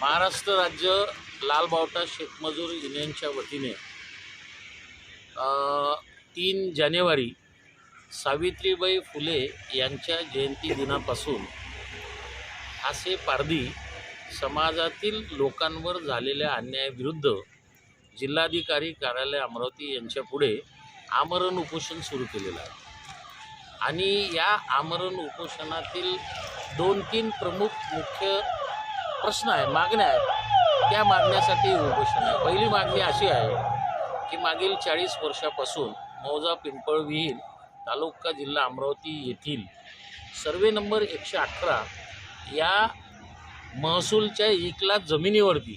महाराष्ट्र राज्य लालबावटा शेतमजूर युनियनच्या वतीने तीन जानेवारी सावित्रीबाई फुले यांच्या जयंती दिनापासून असे पारधी समाजातील लोकांवर झालेल्या अन्यायाविरुद्ध जिल्हाधिकारी कार्यालय अमरावती यांच्यापुढे आमरण उपोषण सुरू केलेलं आहे. आणि या आमरण उपोषणातील दोन तीन प्रमुख मुख्य प्रश्न आहे मागण्या आहेत. त्या मागण्यासाठी उपोषण आहे. पहिली मागणी अशी आहे की मागील चाळीस वर्षापासून मौजा पिंपळ विहीर तालुका जिल्हा अमरावती येथील सर्वे नंबर एकशे अठरा या महसूलच्या एकला जमिनीवरती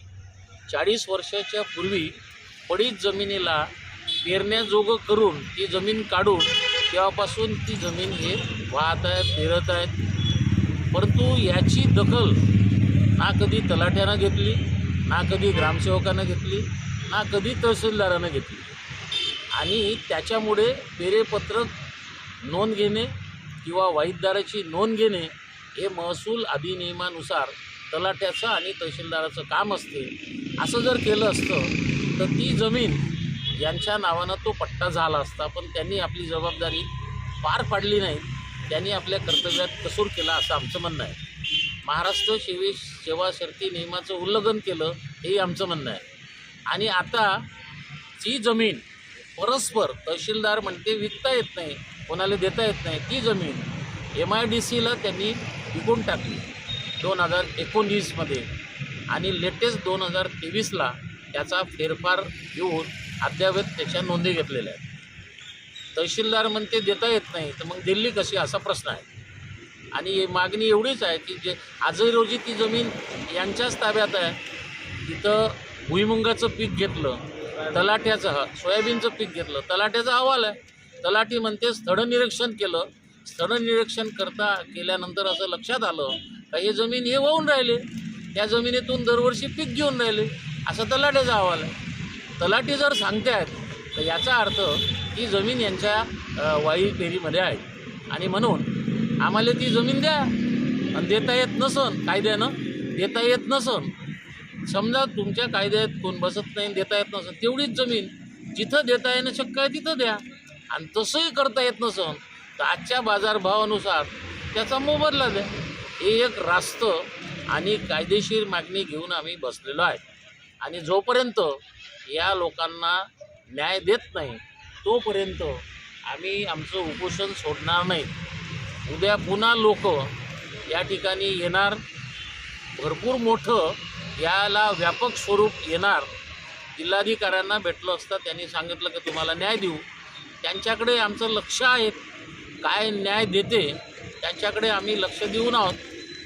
चाळीस वर्षाच्या पूर्वी पडीत जमिनीला पेरण्याजोगं करून ती जमीन काढून तेव्हापासून ती जमीन हे वाहत आहेत पेरत आहेत. परंतु याची दखल ना कधी तलाट्यानं घेतली ना कधी ग्रामसेवकानं घेतली ना कधी तहसीलदारानं घेतली. आणि त्याच्यामुळे पेरेपत्रक नोंद घेणे किंवा वाईटदाराची नोंद घेणे हे महसूल अधिनियमानुसार तलाट्याचं आणि तहसीलदाराचं काम असते. असं जर केलं असतं तर ती जमीन यांच्या नावानं तो पट्टा झाला असता. पण त्यांनी आपली जबाबदारी पार पाडली नाही. त्यांनी आपल्या कर्तव्यात कसूर केला असं आमचं म्हणणं आहे. महाराष्ट्र सेवे सेवा शर्ती नियमाचं उल्लंघन केलं हेही आमचं म्हणणं आहे. आणि आता जी जमीन परस्पर तहसीलदार म्हणते विकता येत नाही. कोणाला देता येत नाही ती जमीन एम आय डी सीला त्यांनी विकून टाकली. दोन हजार एकोणीसमध्ये. आणि लेटेस्ट दोन हजार तेवीसला त्याचा फेरफार घेऊन अद्यावत त्याच्या नोंदी घेतलेल्या आहेत. तहसीलदार म्हणते देता येत नाही तर मग दिल्ली कशी? असा प्रश्न आहे. आणि मागणी एवढीच आहे की जे आजही रोजी ती जमीन यांच्याच ताब्यात आहे. तिथं भुईमुंगाचं पीक घेतलं तलाट्याचं हा सोयाबीनचं पीक घेतलं तलाट्याचा अहवाल आहे. तलाठी म्हणते स्थळनिरीक्षण केलं. स्थळनिरीक्षण करता केल्यानंतर असं लक्षात आलं का हे जमीन हे वाहून राहिले. त्या जमिनीतून दरवर्षी पीक घेऊन राहिले. असं तलाट्याचा अहवाल आहे. तलाठी जर सांगते आहेत तर याचा अर्थ ही जमीन यांच्या वाई पेरीमध्ये आहे. आणि म्हणून आम्हाला ती जमीन द्या. आणि देता येत नसन कायद्यानं. देता येत नसन. समजा तुमच्या कायद्यात कोण बसत नाही देता येत नसन तेवढीच जमीन. जिथं देता येणं शक्य आहे तिथं द्या. आणि तसंही करता येत नसन तर आजच्या बाजारभावानुसार त्याचा मोबदला द्या. हे एक रास्त आणि कायदेशीर मागणी घेऊन आम्ही बसलेलो आहे. आणि जोपर्यंत या लोकांना न्याय देत नाही तोपर्यंत आम्ही आमचं उपोषण सोडणार नाही. उद्या पुन्हा लोक या ठिकाणी येणार भरपूर मोठं याला व्यापक स्वरूप येणार. जिल्हाधिकाऱ्यांना भेटलं असता त्यांनी सांगितलं की तुम्हाला न्याय देऊ. त्यांच्याकडे आमचं लक्ष आहे काय न्याय देते त्यांच्याकडे आम्ही लक्ष देऊन आहोत.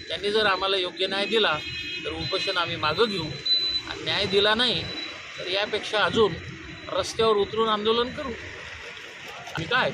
त्यांनी जर आम्हाला योग्य न्याय दिला तर उपोषण आम्ही मागं घेऊ. आणि न्याय दिला नाही तर यापेक्षा अजून रस्त्यावर उतरून आंदोलन करू. आणि काय?